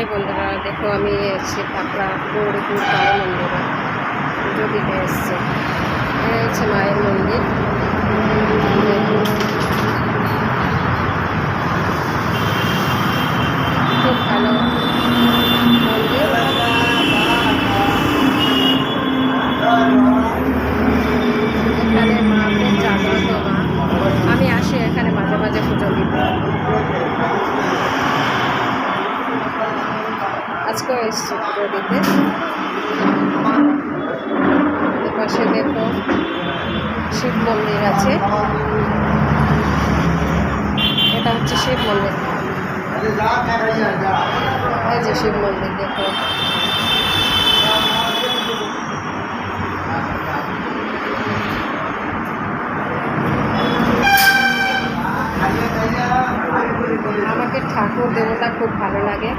High বন্ধুরা দেখো আমি এসেছি কাঁকড়া গৌরীপুর কালী মন্দিরে এসছে। এসেছি হচ্ছে মায়ের মন্দির দেখুন। খুব ভালো মন্দির এখানে মা খুব জাগ্রত মা আমি আসি এখানে মাঝে মাঝে পুজো দিতে আজকেও এসছি দিতে এপাশে দেখো শিব মন্দির আছে। এটা হচ্ছে শিব মন্দির। এই যে শিব মন্দির, দেখো। আমাকে ঠাকুর দেবতা খুব ভালো লাগে।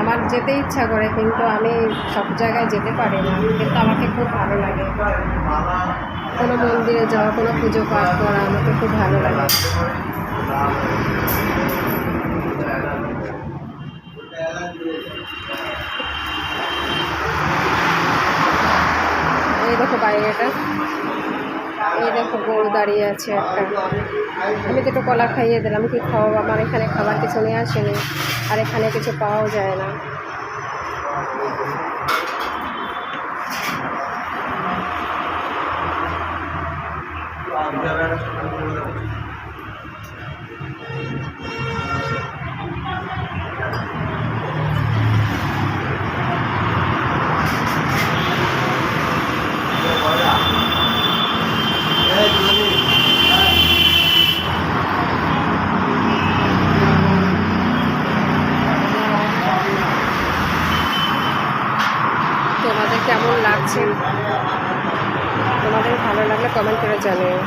আমার যেতে ইচ্ছা করে, কিন্তু আমি সব জায়গায় যেতে পারি না। কিন্তু আমাকে খুব ভালো লাগে। কোনো মন্দিরে যাওয়া, কোনো পুজো পাঠ করা আমাকে খুব ভালো লাগে। এই দেখো বাইরেটা। এই দেখো, গরু দাঁড়িয়ে আছে একটা। আমি তো একটু কলা খাইয়ে দিলাম, কি খাওয়াবো? আমার এখানে খাবার কিছু নিয়ে আসেনি, আর এখানে কিছু পাওয়াও যায় না। তোমাদের কেমন লাগছে? তোমাদের ভালো লাগলে কমেন্ট করে জানিও।